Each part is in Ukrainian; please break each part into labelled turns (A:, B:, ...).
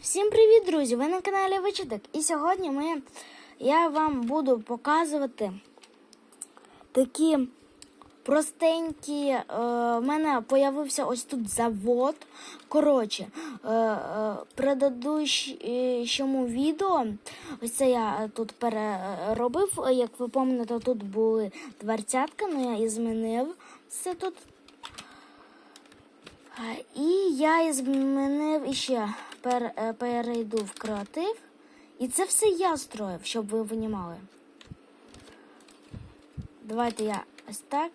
A: Всім привіт, друзі! Ви на каналі Вичиток. І сьогодні ми, я вам буду показувати такі простенькі. Е, в мене появився ось тут завод. Коротше, е, е, предыдущому відео, ось це я тут переробив. Як ви пам'ятаєте, тут були дверцятка, але я і змінив все тут. І я змінив іще пер, е, перейду в креатив. І це все я строїв, щоб ви понімали. Давайте я ось так.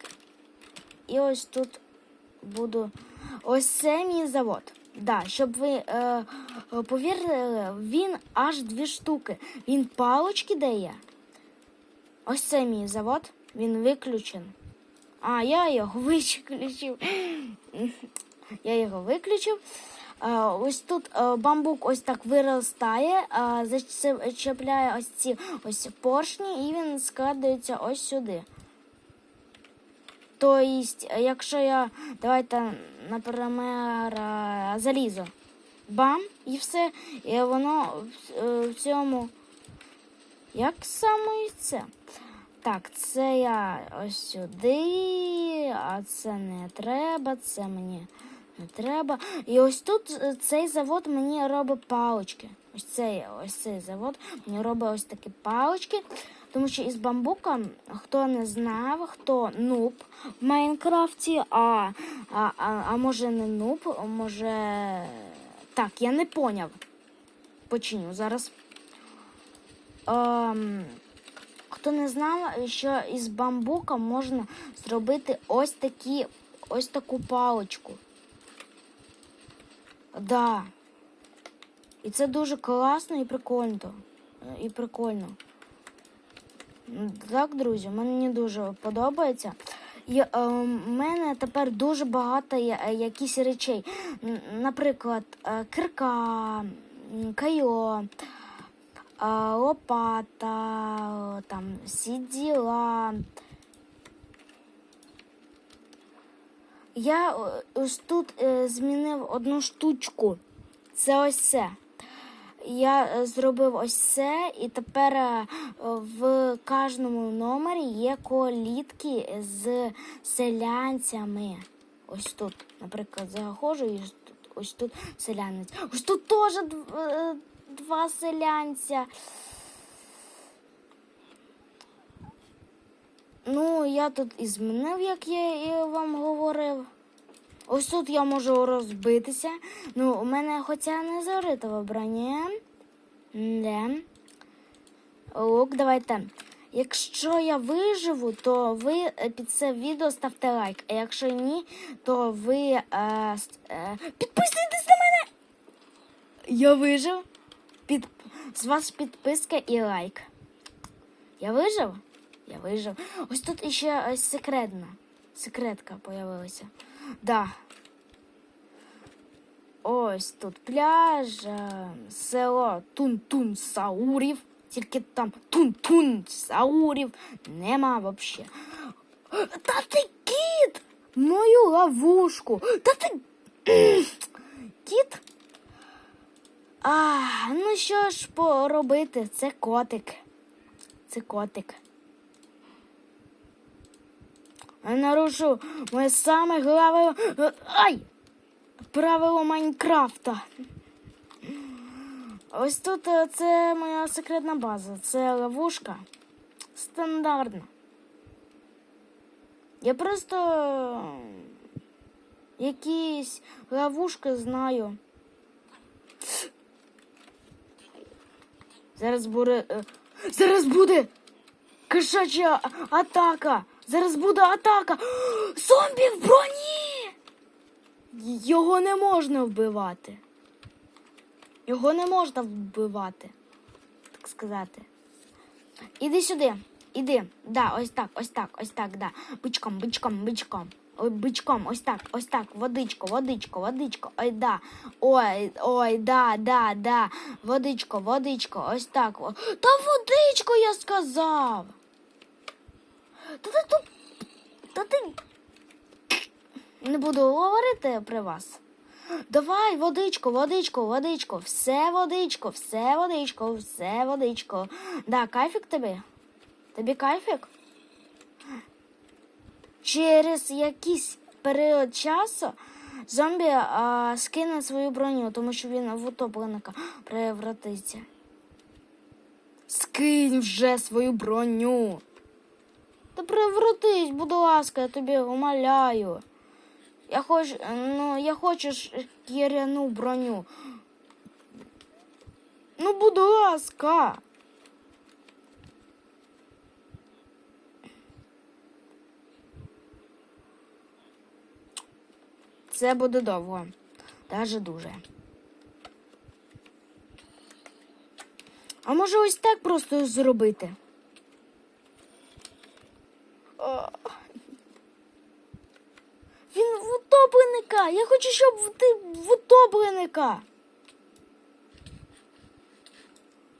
A: І ось тут буду. Ось це мій завод. Да, щоб ви е, повірили, він аж дві штуки. Він палочки дає. Ось це мій завод. Він виключений. А, я його виключив. Я його виключив. Е, Ось тут е, бамбук ось так виростає, е, зачепляє ось ці ось поршні, і він складається ось сюди. Тобто, якщо я давайте, наприклад, залізо, бам, і все, і воно в- цьому. Як саме це? Так, це я ось сюди, а це не треба, це мені не треба. І ось тут е, цей завод мені робить палочки. Ось цей, ось цей завод мені робить ось такі палочки. Тому що із бамбука, хто не знав, хто нуб в Майнкрафті, а, а, а, а може не нуб, може. Так, я не поняв. Починю зараз. Ем, хто не знав, що із бамбука можна зробити ось такі, ось таку паличку. Да. І це дуже класно і прикольно. І прикольно. Так, друзі, мені дуже подобається. І е, в мене тепер дуже багато е, якісь речей. Наприклад, е, кирка, кайо, лопата, там сіділа. Я е, ось тут е, змінив одну штучку. Це ось це. Я е, зробив ось це, і тепер в кожному номері є колітки з селянцями. Ось тут, наприклад, заходжу і ось тут, селянець. Ось тут теж дв- два селянця. Ну, я тут і змінив, як я вам говорив. Ось тут я можу розбитися. Ну, у мене хоча не зоритове броня. Не. Ок, давайте. Якщо я виживу, то ви е, під це відео ставте лайк. А якщо ні, то ви е, е, підписуйтесь на мене. Я вижив. Під... З вас підписка і лайк. Я вижив? Я вижив. Ось тут іще ось секретна. Секретка появилася. Да. Ось тут пляж, е, село Тун-Тун Саурів. Тільки там Тун-Тун Саурів нема вообще. Та ти кіт! Мою ловушку! Та ти. Кіт? А, ну що ж поробити? Це котик. Це котик. Я нарушу моє саме главе. Ай! Правило Майнкрафта. Ось тут е, це моя секретна база. Це ловушка. Стандартна. Я просто е, якісь ловушки знаю. Зараз буде. е, Зараз буде кошача атака. Зараз буде атака. Зомбі в броні. Його не можна вбивати. Його не можна вбивати, так сказати. Іди сюди, іди. Да, ось так, ось так, ось так, да. Бичком, бичком, бичком. Ой, бичком, ось так, ось так, водичко, водичко, водичко, ой, да. Ой, ой, да, да, да. Водичко, водичко, ось так. Та водичко, я сказав. Та ти. Та ти. Не буду говорити при вас. Давай, водичку, водичку, водичку, все водичко, все водичко, все водичко. Да, кайфік тобі? Тобі кайфік? Через якийсь період часу зомбі а, скине свою броню, тому що він в утопленика превратиться. Скинь вже свою броню. Та превратись, будь ласка, я тобі умоляю. Я хочу, ну, я хочу шкіряну броню. Ну, будь ласка. Це буде довго. Даже дуже. А може ось так просто зробити? О. Він в утопленика. Я хочу, щоб ти в утопленика.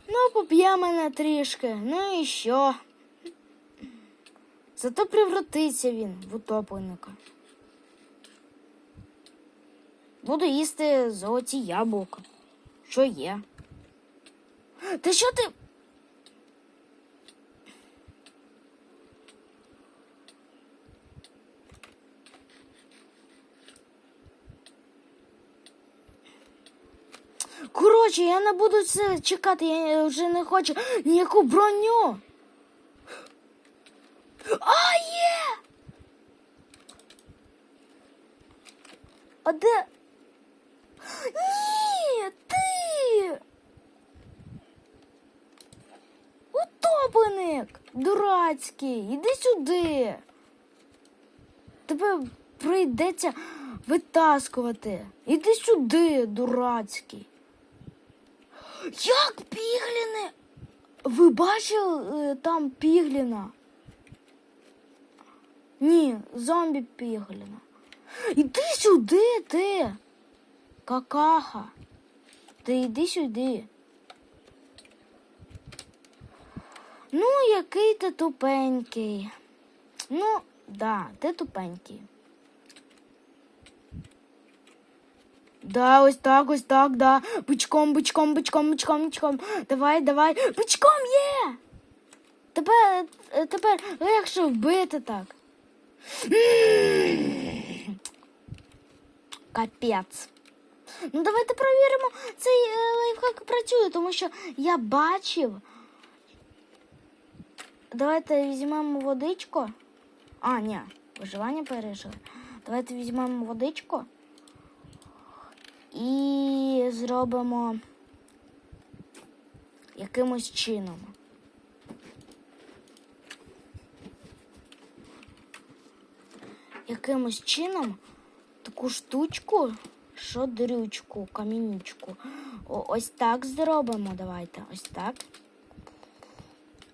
A: Ну, поп'є мене трішки. Ну і що? Зато превратиться він в утопленика. Буду їсти золоті яблука. Що є? Та що ти? Коротше, я не буду це чекати, я вже не хочу ніяку броню. А, є! А де? Ні, ти! Утопленик! Дурацький, іди сюди. Тебе прийдеться витаскувати. Іди сюди, дурацький. Як пігліни? Ви бачили е, там пігліна? Ні, зомбі пігліна. Іди сюди, ти. Какаха. Ти йди сюди. Ну, який ти тупенький. Ну, да, ти тупенький. Да, ось так, ось так, да. Бичком, бичком, бичком, бичком, бичком. Давай, давай. Бичком є. Тепер, е, тепер легше вбити так. Капець. Ну, давайте перевіримо, цей е, лайфхак працює, тому що я бачив. Давайте візьмемо водичку. А, ні, виживання пережили. Давайте візьмемо водичку і зробимо якимось чином. Якимось чином таку штучку, що дрючку, камінючку. О, ось так зробимо. Давайте. Ось так.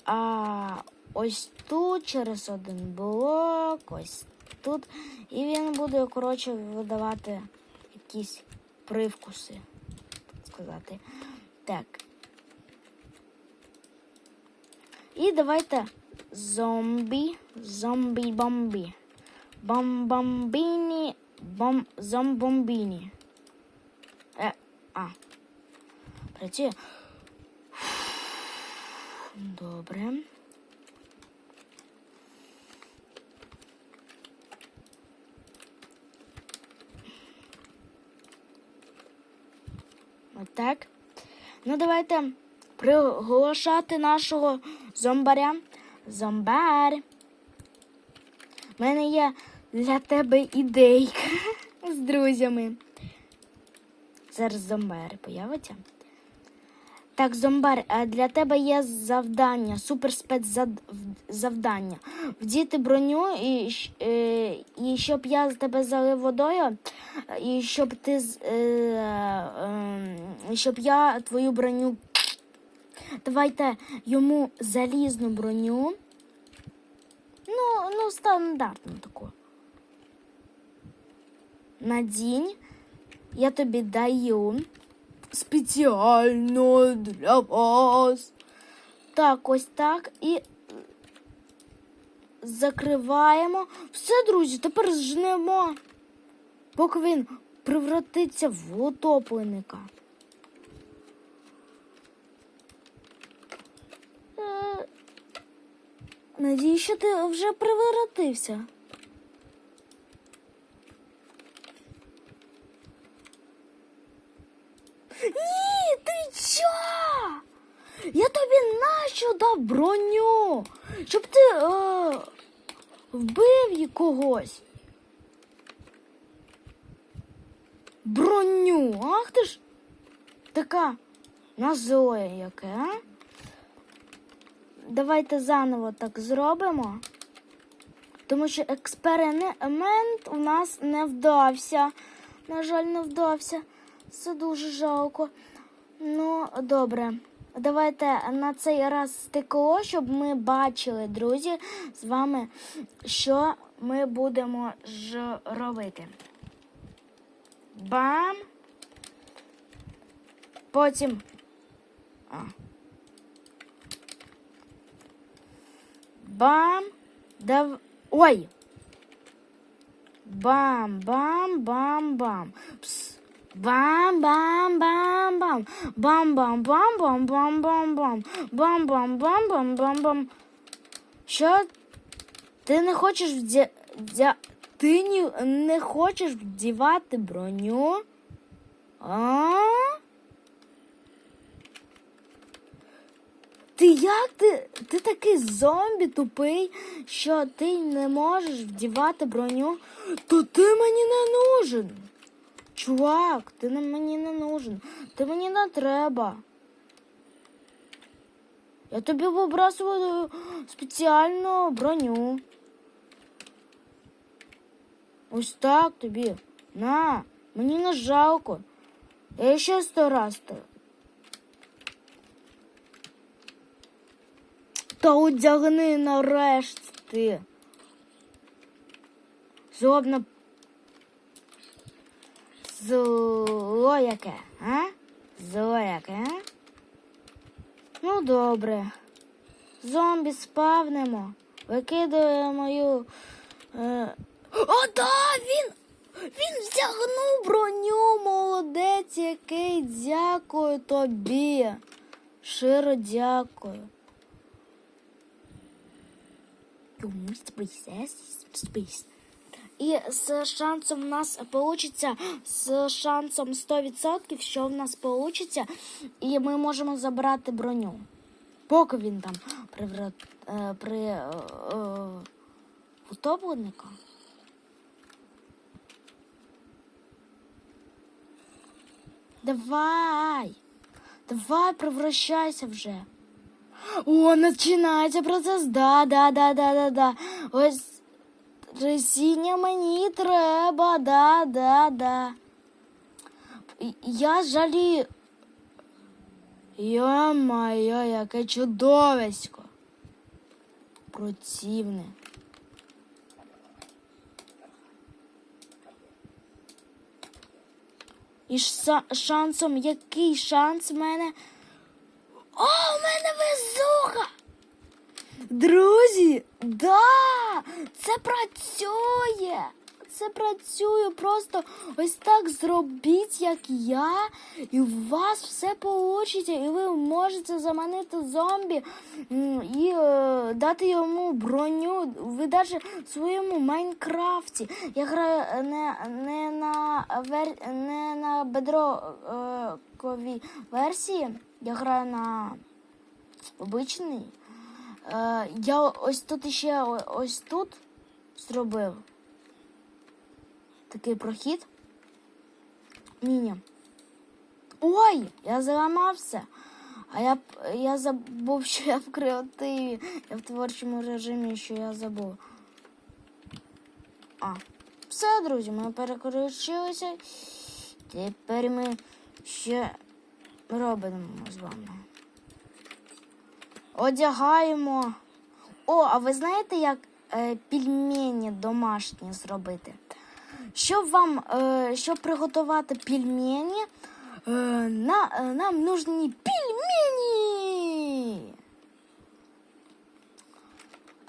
A: А ось тут через один блок, ось тут. І він буде, коротше, видавати якісь привкуси, так сказати. Так. І давайте зомбі, зомбі-бомбі. Бомбомбіні, бом, зомбомбіні. Е, а. Працює. Добре. Отак. Ну, давайте приголошати нашого зомбаря. Зомбар. У мене є для тебе ідейка з друзями. Зараз зомбари появиться. Так, зомбар, а для тебе є завдання, суперспецзавдання. Вдіти броню і, е, і щоб я тебе залив водою, і щоб ти з- е, е, щоб я твою броню. Давайте йому залізну броню. Ну, ну, стандартну таку. Надінь. Я тобі даю спеціально для вас. Так, ось так. І закриваємо. Все, друзі, тепер жнемо. Поки він превратиться в утопленника. Е, Надію, що ти вже превратився. Ні, ти що? Я тобі нащо дав броню? Щоб ти е, вбив її когось. Броню, ах ти ж така назоя яке, а? Давайте заново так зробимо. Тому що експеримент у нас не вдався. На жаль, не вдався. Це дуже жалко. Ну, добре. Давайте на цей раз стекло, щоб ми бачили, друзі, з вами, що ми будемо ж робити. Бам. Потім. А. бам. Бам, бам, бам, бам, бам, бам. Що? Ти не хочеш вдя... вдя... Ти ні... не хочеш вдівати броню? А? Ти як ти? Ти такий зомбі тупий, що ти не можеш вдівати броню, то ти мені не нужен. Чувак, ти мені не нужен. Ти мені не треба. Я тобі вибрасую спеціальну броню. Ось так тобі. На, мені не жалко. Я ще сто раз. то- Та одягни нарешті. Злобно. Зло яке, а? Зло яке, а? Ну, добре. Зомбі спавнемо. Викидує мою. Е... О, да, він! Він вдягнув броню, молодець який. Дякую тобі. Широ дякую. Йому спейс. І з шансом в нас вийде, з шансом 100%, що в нас вийде, і ми можемо забрати броню. Поки він там при, е, при е, е. Давай. Давай, превращайся вже. О, починається процес. Да, да, да, да, да, да. Ось трясіння мені треба, да, да, да. Я жалію. Йо-моє, яке чудовисько. Противне. І шансом, який шанс в мене? О, у мене везуха! Друзі, да! Це працює! Це працює. Просто ось так зробіть, як я, і у вас все вийде, і ви можете заманити зомбі і е, дати йому броню. Ви навіть в своєму Майнкрафті. Я граю не, не на вер... не на бедроковій версії, я граю на обичній. Е, я ось тут ще ось тут зробив такий прохід. Ні-ні. Ой, я заламався. А я, я забув, що я в креативі. Я в творчому режимі, що я забув. А, все, друзі, ми переключилися. Тепер ми ще робимо з вами. Одягаємо. О, а ви знаєте, як е, пельмені домашні зробити? Щоб вам, е, щоб приготувати пельмені, е, на, е, нам нужні пельмені.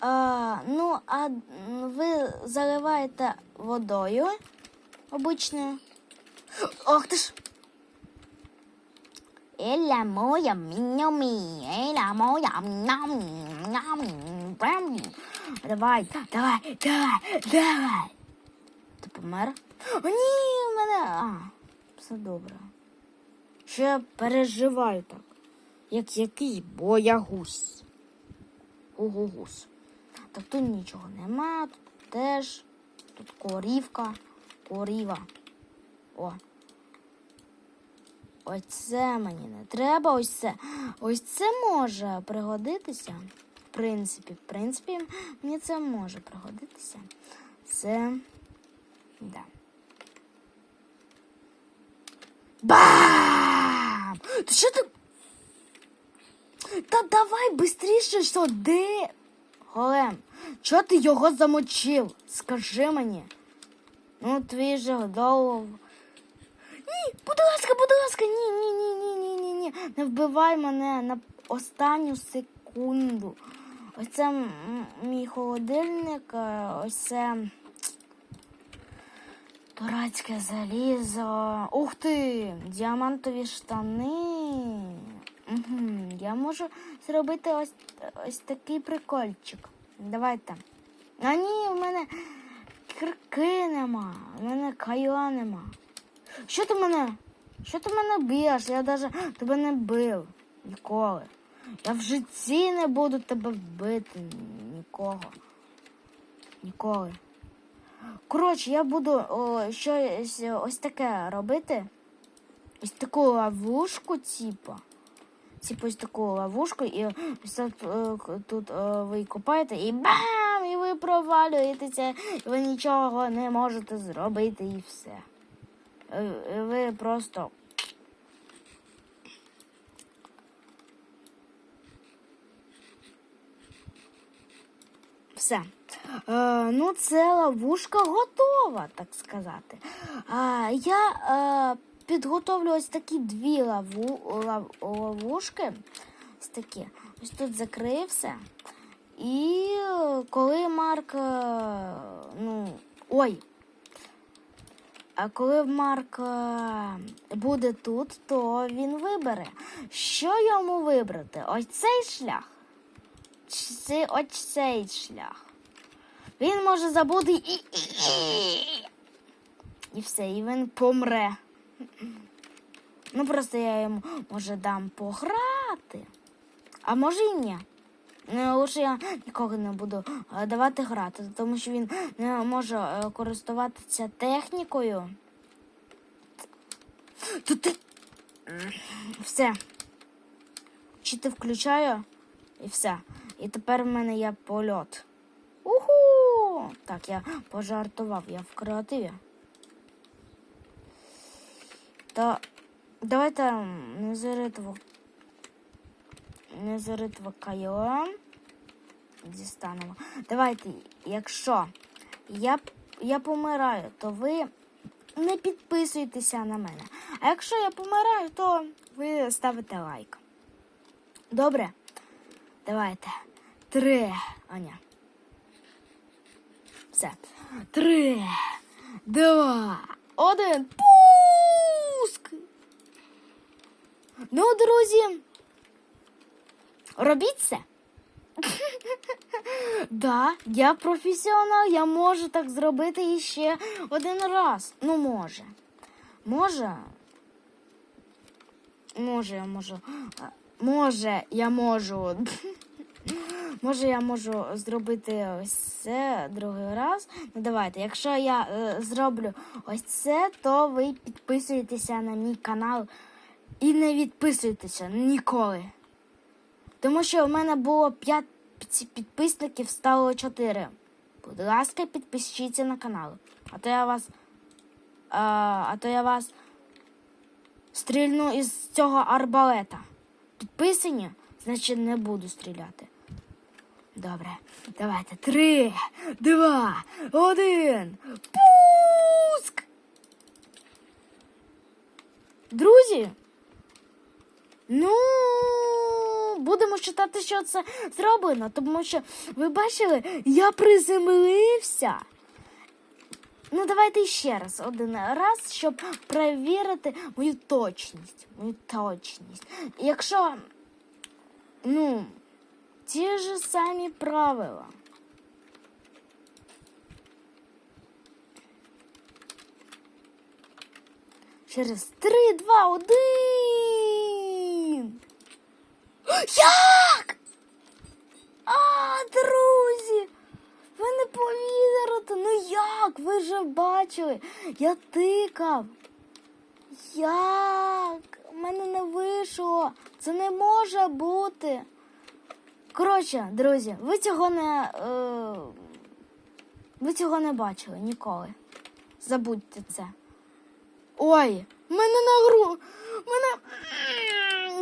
A: А, ну, а ви заливаєте водою обичною Ох ти ж. Еля моя міньомі, еля моя нямі, нямі, Давай, давай, давай, давай. Ти помер? О, ні, в мене. А, все добре. Я переживаю так. Як який боягусь. Гугугус. Так тут нічого нема, тут теж. Тут корівка, коріва. О. Ось це мені не треба. Ось це. Ось це може пригодитися. В принципі, в принципі, мені це може пригодитися. Це. Да. Бам! Ти що ти? Та давай бистріше сюди. Голем, чого ти його замочив? Скажи мені. Ну, твій же голову. Ні, будь ласка, будь ласка, ні, ні, ні, ні, ні, ні, ні. Не вбивай мене на останню секунду. Ось це м- мій холодильник, е, ось це дурацьке залізо. Ух ти! Діамантові штани. Угу. Я можу зробити ось, ось такий прикольчик. Давайте. А ні, в мене кирки нема, в мене кайла нема. Що ти мене? Що ти мене б'єш? Я навіть тебе не бив ніколи. Я в житті не буду тебе вбити нікого. Ніколи. Коротше, я буду о, щось ось таке робити. Ось таку ловушку, типу. Типу ось таку ловушку, і ось так, е, тут е, ви копаєте і бам! І ви провалюєтеся, і ви нічого не можете зробити, і все. Е, е, Ви просто. Все. Е, ну, це ловушка готова, так сказати. А, я е, підготовлю ось такі дві лаву, лав, ловушки. Ось такі. Ось тут закрився. І е, коли Марк. е, ну, ой. А коли Марк буде тут, то він вибере. Що йому вибрати? Ось цей шлях. Чи ось цей шлях. Він може забути і. І все, і він помре. Ну, просто я йому може дам пограти. А може і ні. Ну, лише я нікого не буду е, давати грати, тому що він не може е, користуватися технікою. Тут ти. Все. Чи ти включаю і все. І тепер в мене є польот. Уху! Так, я пожартував, я в креативі. То давайте не незаритво. Незаритво кайла. Дістанемо. Давайте, якщо я, я помираю, то ви не підписуйтеся на мене. А якщо я помираю, то ви ставите лайк. Добре? Давайте. Три. А, ні. Все. Три. Два. Один. Пуск. Ну, друзі. Робіть це. Да, я професіонал, я можу так зробити іще один раз. Ну, може. Може. Може, я можу. Може, я можу. Може, я можу зробити ось це другий раз. Ну, давайте, якщо я е, зроблю ось це, то ви підписуєтеся на мій канал і не відписуйтеся ніколи. Тому що в мене було 5 підписників, стало 4. Будь ласка, підпишіться на канал. А то я вас. А, а то я вас стрільну із цього арбалета. Підписані, значить не буду стріляти. Добре, давайте. Три, два, один. Пуск! Друзі. Ну, будемо читати, що це зроблено, тому що ви бачили, я приземлився. Ну, давайте ще раз, один раз, щоб перевірити мою точність. Мою точність. Якщо, ну, ті ж самі правила. Через три, два, один. Як? А, друзі! Ви не повірите. Ну як? Ви ж бачили? Я тикав. Як? У мене не вийшло. Це не може бути. Коротше, друзі, ви цього не. Е... Ви цього не бачили ніколи. Забудьте це. Ой, мене на гру. Мене.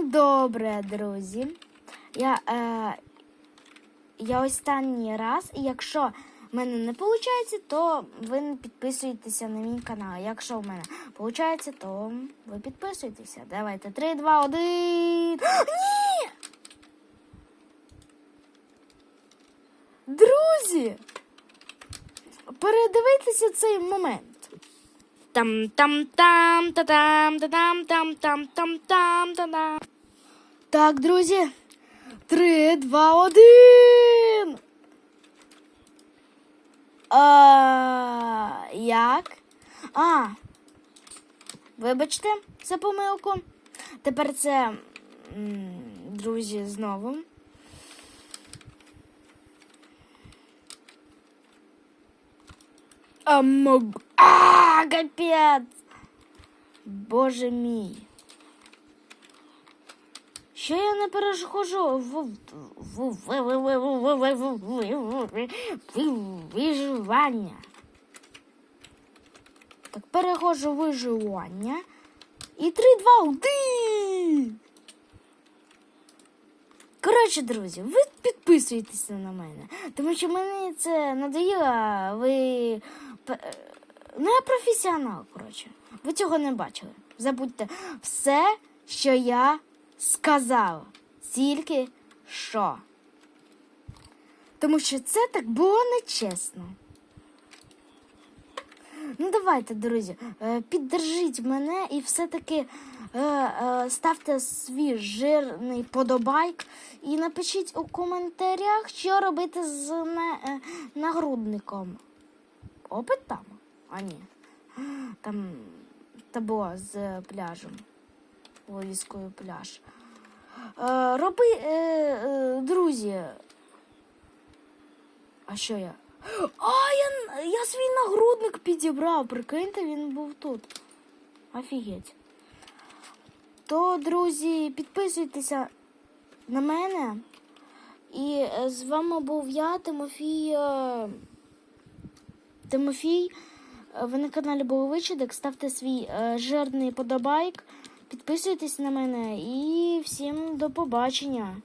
A: Добре, друзі. Я, е, я останній раз, і якщо в мене не виходить, то ви не підписуєтеся на мій канал. Якщо в мене виходить, то ви підписуєтеся. Давайте. 3, 2, 1. Ні! Друзі! Передивіться цей момент. Там там там та там та там там там там там та там Так, друзі. Три, два, один. А, як? А. Вибачте за помилку. Тепер це, друзі, знову. А, мог... А, капец! Боже мій. Що я не перешкоджу? Виживання. Так, перехожу виживання. І 3, 2, 1! Коротше, друзі, ви підписуєтеся на мене, тому що мені це надоїло, ви Ну, я професіонал, коротше. Ви цього не бачили. Забудьте все, що я сказав. Тільки що. Тому що це так було нечесно. Ну, давайте, друзі, е, піддержіть мене і все-таки е, е, ставте свій жирний подобайк і напишіть у коментарях, що робити з нагрудником. Опит там? А ні. Там табло з пляжем. Ловіською пляж. Е, роби, е, е, друзі. А що я? А, я, я свій нагрудник підібрав. Прикиньте, він був тут. Офігеть. То, друзі, підписуйтеся на мене. І е, з вами був я, Тимофій. е, Тимофій. Ви на каналі Боговичидок. Ставте свій е, жирний подобайк. Підписуйтесь на мене і всім до побачення.